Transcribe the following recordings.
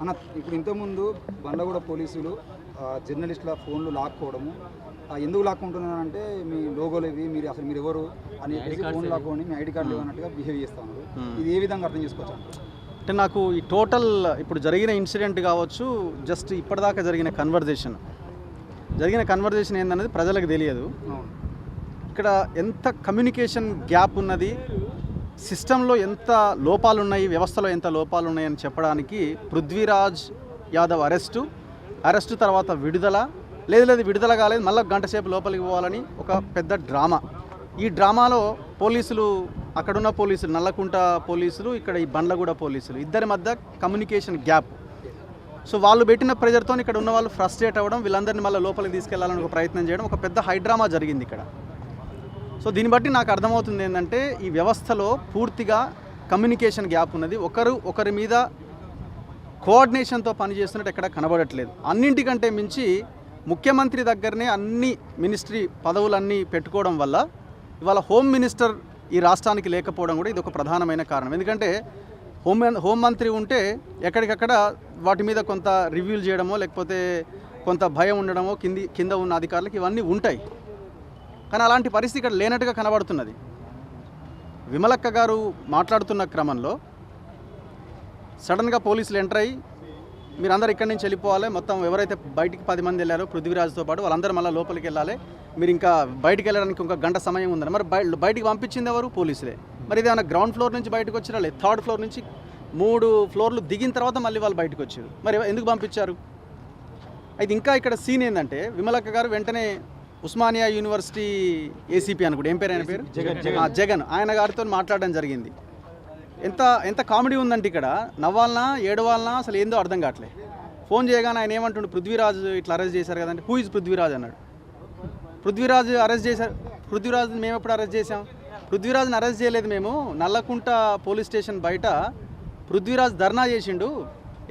అన్న ఇప్పుడు ఇంతకుముందు బండ్లగూడ పోలీసులు జర్నలిస్టుల ఫోన్లు లాక్కోవడము ఎందుకు లాక్కుంటున్నారంటే మీ లోగోలు ఇవి మీరు అసలు మీరు ఎవరు అని ఫోన్ లాక్కొని మీ ఐడి కార్డులు అన్నట్టుగా బిహేవ్ చేస్తా ఉన్నారు ఇది ఏ విధంగా అర్థం చేసుకోవచ్చు? అంటే నాకు ఈ టోటల్ ఇప్పుడు జరిగిన ఇన్సిడెంట్ కావచ్చు జస్ట్ ఇప్పటిదాకా జరిగిన కన్వర్జేషన్. జరిగిన కన్వర్జేషన్ ఏందనేది ప్రజలకు తెలియదు. ఇక్కడ ఎంత కమ్యూనికేషన్ గ్యాప్ ఉన్నది సిస్టంలో ఎంత లోపాలు ఉన్నాయి వ్యవస్థలో ఎంత లోపాలు ఉన్నాయని చెప్పడానికి పృథ్వీరాజ్ యాదవ్ అరెస్టు అరెస్టు తర్వాత విడుదల లేదు లేదు విడుదల కాలేదు మళ్ళీ గంట సేపు లోపలికి పోవాలని ఒక పెద్ద డ్రామా. ఈ డ్రామాలో పోలీసులు అక్కడున్న పోలీసులు నల్లకుంట పోలీసులు ఇక్కడ ఈ బండ్లగూడ పోలీసులు ఇద్దరి మధ్య కమ్యూనికేషన్ గ్యాప్. సో వాళ్ళు పెట్టిన ప్రెజర్తో ఇక్కడ ఉన్న వాళ్ళు ఫ్రస్ట్రేట్ అవ్వడం వీళ్ళందరినీ మళ్ళీ లోపలికి తీసుకెళ్ళాలని ఒక ప్రయత్నం చేయడం ఒక పెద్ద హైడ్రామా జరిగింది ఇక్కడ. సో దీన్ని బట్టి నాకు అర్థమవుతుంది ఏంటంటే ఈ వ్యవస్థలో పూర్తిగా కమ్యూనికేషన్ గ్యాప్ ఉన్నది. ఒకరు ఒకరి మీద కోఆర్డినేషన్తో పనిచేస్తున్నట్టు ఎక్కడ కనబడట్లేదు. అన్నింటికంటే మించి ముఖ్యమంత్రి దగ్గరనే అన్ని మినిస్ట్రీ పదవులన్నీ పెట్టుకోవడం వల్ల ఇవాళ హోమ్ మినిస్టర్ ఈ రాష్ట్రానికి లేకపోవడం కూడా ఇది ఒక ప్రధానమైన కారణం. ఎందుకంటే హోం హోంమంత్రి ఉంటే ఎక్కడికక్కడ వాటి మీద కొంత రివ్యూలు చేయడమో లేకపోతే కొంత భయం ఉండడమో కింది కింద ఉన్న అధికారులకు ఇవన్నీ ఉంటాయి. కానీ అలాంటి పరిస్థితి ఇక్కడ లేనట్టుగా కనబడుతున్నది. విమలక్క గారు మాట్లాడుతున్న క్రమంలో సడన్గా పోలీసులు ఎంటర్ అయ్యి మీరందరూ ఇక్కడి నుంచి వెళ్ళిపోవాలి. మొత్తం ఎవరైతే బయటికి పది మంది వెళ్ళారో పృథ్వీరాజ్తో పాటు వాళ్ళందరూ మళ్ళీ లోపలికి వెళ్ళాలి. మీరు ఇంకా బయటికి వెళ్ళడానికి ఒక గంట సమయం ఉందని. మరి బయట బయటికి పంపించింది ఎవరు? పోలీసులే. మరి ఇదేమైనా గ్రౌండ్ ఫ్లోర్ నుంచి బయటకు వచ్చినా లేదు థర్డ్ ఫ్లోర్ నుంచి మూడు ఫ్లోర్లు దిగిన తర్వాత మళ్ళీ వాళ్ళు బయటకు వచ్చారు. మరి ఎందుకు పంపించారు? అయితే ఇంకా ఇక్కడ సీన్ ఏంటంటే విమలక్క గారు వెంటనే ఉస్మానియా యూనివర్సిటీ ఏసీపీ అనుకుంటే ఏం పేరు ఆయన పేరు? జగన్ జగన్. ఆయన గారితో మాట్లాడడం జరిగింది. ఎంత ఎంత కామెడీ ఉందంటే ఇక్కడ నవ్వాలనా ఏడవాలనా అసలు ఏందో అర్థం కావట్లే. ఫోన్ చేయగానే ఆయన ఏమంటుండు పృథ్వీరాజ్ ఇట్లా అరెస్ట్ చేశారు కదంటే హూ ఇస్ పృథ్వీరాజ్ అన్నాడు. పృథ్వీరాజ్ అరెస్ట్ చేశారు పృథ్వీరాజ్ మేము ఎప్పుడు అరెస్ట్ చేసాం పృథ్వీరాజ్ని అరెస్ట్ చేయలేదు మేము. నల్లకుంట పోలీస్ స్టేషన్ బయట పృథ్వీరాజ్ ధర్నా చేసిండు.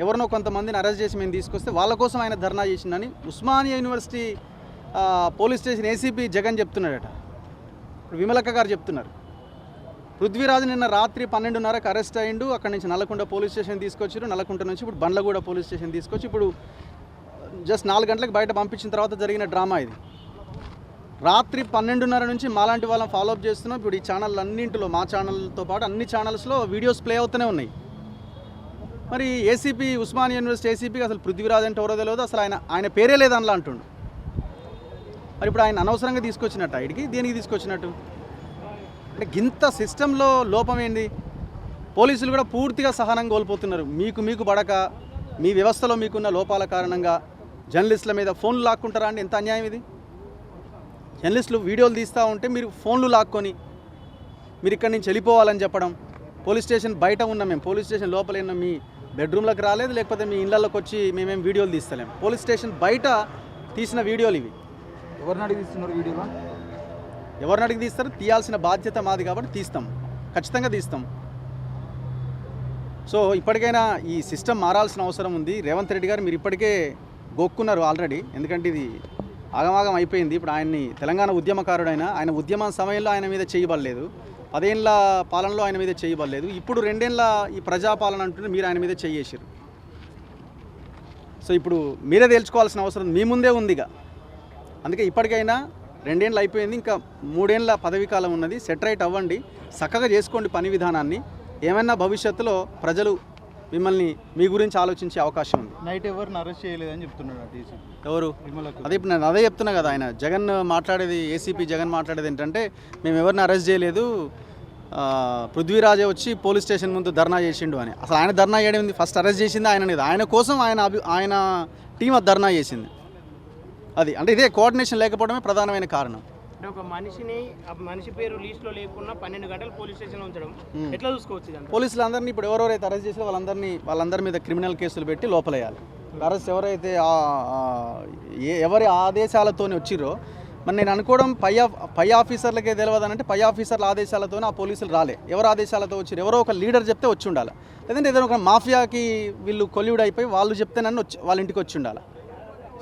ఎవరినో కొంతమందిని అరెస్ట్ చేసి మేము తీసుకొస్తే వాళ్ళ కోసం ఆయన ధర్నా చేసిండని Osmania university police station ACP Jagan చెప్తున్నాడట. ఇప్పుడు విమలక్క గారు చెప్తున్నారు. పృథ్వీరాజ్ నిన్న రాత్రి పన్నెండున్నరకు అరెస్ట్ అయ్యిండు అక్కడి నుంచి నల్లకుంట పోలీస్ స్టేషన్ తీసుకొచ్చారు నల్లకుంట నుంచి ఇప్పుడు బండ్లగూడ పోలీస్ స్టేషన్ తీసుకొచ్చి ఇప్పుడు జస్ట్ నాలుగు గంటలకు బయట పంపించిన తర్వాత జరిగిన డ్రామా ఇది. రాత్రి పన్నెండున్నర నుంచి మాలాంటి వాళ్ళని ఫాలోఅప్ చేస్తున్నాం. ఇప్పుడు ఈ ఛానల్ అన్నింటిలో మా ఛానల్తో పాటు అన్ని ఛానల్స్లో వీడియోస్ ప్లే అవుతూనే ఉన్నాయి. మరి ఏసీపీ ఉస్మానియా యూనివర్సిటీ ఏసీపీ అసలు పృథ్వీరాజ్ అంటే ఎవరో తెలియదు అసలు ఆయన ఆయన పేరే లేదనలా అంటుండు. మరి ఇప్పుడు ఆయన అనవసరంగా తీసుకొచ్చినట్టు ఆయనకి దేనికి తీసుకొచ్చినట్టు? అంటే గింత సిస్టంలో లోపం ఏంది? పోలీసులు కూడా పూర్తిగా సహనం కోల్పోతున్నారు. మీకు మీకు పడక మీ వ్యవస్థలో మీకున్న లోపాల కారణంగా జర్నలిస్టుల మీద ఫోన్లు లాక్కుంటారా అండి? ఎంత అన్యాయం ఇది? జర్నలిస్టులు వీడియోలు తీస్తూ ఉంటే మీరు ఫోన్లు లాక్కొని మీరు ఇక్కడి నుంచి వెళ్ళిపోవాలని చెప్పడం పోలీస్ స్టేషన్ బయట ఉన్నాం మేము పోలీస్ స్టేషన్ లోపల ఉన్న మీ బెడ్రూమ్లకు రాలేదు లేకపోతే మీ ఇళ్ళలోకి వచ్చి మేమేం వీడియోలు తీస్తలేం. పోలీస్ స్టేషన్ బయట తీసిన వీడియోలు ఇవి. ఎవరిని అడిగి తీస్తున్నారు వీడియోలో? ఎవరిని అడిగి తీస్తారు? తీయాల్సిన బాధ్యత మాది కాబట్టి తీస్తాం. ఖచ్చితంగా తీస్తాం. సో ఇప్పటికైనా ఈ సిస్టమ్ మారాల్సిన అవసరం ఉంది. రేవంత్ రెడ్డి గారు మీరు ఇప్పటికే గొక్కున్నారు ఆల్రెడీ. ఎందుకంటే ఇది ఆగమాగం అయిపోయింది. ఇప్పుడు ఆయన్ని తెలంగాణ ఉద్యమకారుడైన ఆయన ఉద్యమ సమయంలో ఆయన మీద చేయబడలేదు. పదేళ్ళ పాలనలో ఆయన మీద చేయబడలేదు. ఇప్పుడు రెండేళ్ళ ఈ ప్రజాపాలన అంటుంటే మీరు ఆయన మీద చేయేసారు సో ఇప్పుడు మీరే తేల్చుకోవాల్సిన అవసరం మీ ముందే ఉందిగా. అందుకే ఇప్పటికైనా రెండేళ్ళు అయిపోయింది ఇంకా మూడేళ్ళ పదవీ కాలం ఉన్నది. సెటరైట్ అవ్వండి. చక్కగా చేసుకోండి పని విధానాన్ని. ఏమైనా భవిష్యత్తులో ప్రజలు మిమ్మల్ని మీ గురించి ఆలోచించే అవకాశం ఉంది. నైట్ ఎవరిని అరెస్ట్ చేయలేదని చెప్తున్నాడు ఎవరు? అదే ఇప్పుడు నేను అదే చెప్తున్నా కదా ఆయన. జగన్ మాట్లాడేది ఏసీపీ జగన్ మాట్లాడేది ఏంటంటే మేము ఎవరిని అరెస్ట్ చేయలేదు. పృథ్వీరాజే వచ్చి పోలీస్ స్టేషన్ ముందు ధర్నా చేసిండు అని. అసలు ఆయన ధర్నా చేయడం? ఫస్ట్ అరెస్ట్ చేసింది ఆయన ఆయన కోసం ఆయన అభి ఆయన టీం ధర్నా చేసింది. అది. అంటే ఇదే కోఆర్డినేషన్ లేకపోవడమే ప్రధానమైన కారణం. అంటే ఒక మనిషిని ఆ మనిషి పేరు లీస్ట్లో లేకుండా పన్నెండు గంటలు పోలీస్ స్టేషన్ ఉంచడం. ఎట్లా చూసుకోవచ్చు ఇదంతా? పోలీసులు అందరినీ ఇప్పుడు ఎవరెవరైతే అరెస్ట్ చేసారో వాళ్ళందరినీ వాళ్ళందరి మీద క్రిమినల్ కేసులు పెట్టి లోపలేయాలి. అరెస్ట్ ఎవరైతే ఆ- ఆ ఏ- ఎవరి ఆదేశాలతోనే వచ్చిరో మరి నేను అనుకోవడం పై ఆఫ్- పై ఆఫీసర్లకే తెలియదనంటే పై ఆఫీసర్ల ఆదేశాలతోనే ఆ పోలీసులు రాలే. ఎవరు ఆదేశాలతో వచ్చారు ఎవరో ఒక లీడర్ చెప్తే వచ్చి ఉండాలి. లేదంటే ఏదైనా ఒక మాఫియాకి వీళ్ళు కొల్యూడ్ అయిపోయి వాళ్ళు చెప్తేనని వచ్చి వాళ్ళ ఇంటికి వచ్చి ఉండాలి.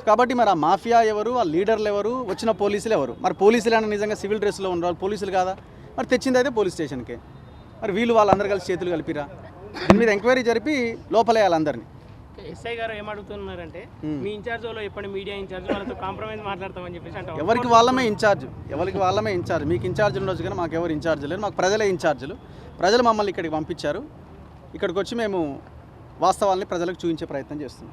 కాబట్టి మరి ఆ మాఫియా ఎవరు ఆ లీడర్లు ఎవరు వచ్చిన పోలీసులు ఎవరు? మరి పోలీసులు అని నిజంగా సివిల్ డ్రెస్లో ఉన్నారు పోలీసులు కాదా? మరి తెచ్చింది అయితే పోలీస్ స్టేషన్కే. మరి వీళ్ళు వాళ్ళందరూ కలిసి చేతులు కలిపిరా? దీని మీద ఎంక్వైరీ జరిపి లోపలేయాలి అందరినీ. ఎస్ఐ గారు ఏమడుగుతున్నారంటే. మీ ఇన్ఛార్జ్ వాళ్ళు ఎప్పటి మీడియా ఇన్ఛార్జ్ వాళ్ళతో కాంప్రమైజ్ మాట్లాడతామని చెప్పేసి అంటారు ఎవరికి వాళ్ళమే ఇన్ఛార్జ్ ఎవరికి వాళ్ళమే ఇన్ఛార్జ్? మీకు ఇన్ఛార్జ్ ఉండొచ్చు కానీ మాకు ఎవరు ఇన్ఛార్జ్ లేరు. మాకు ప్రజలే ఇన్ఛార్జీలు. ప్రజలు మమ్మల్ని ఇక్కడికి పంపించారు. ఇక్కడికి వచ్చి మేము వాస్తవాల్ని ప్రజలకు చూపించే ప్రయత్నం చేస్తున్నాం.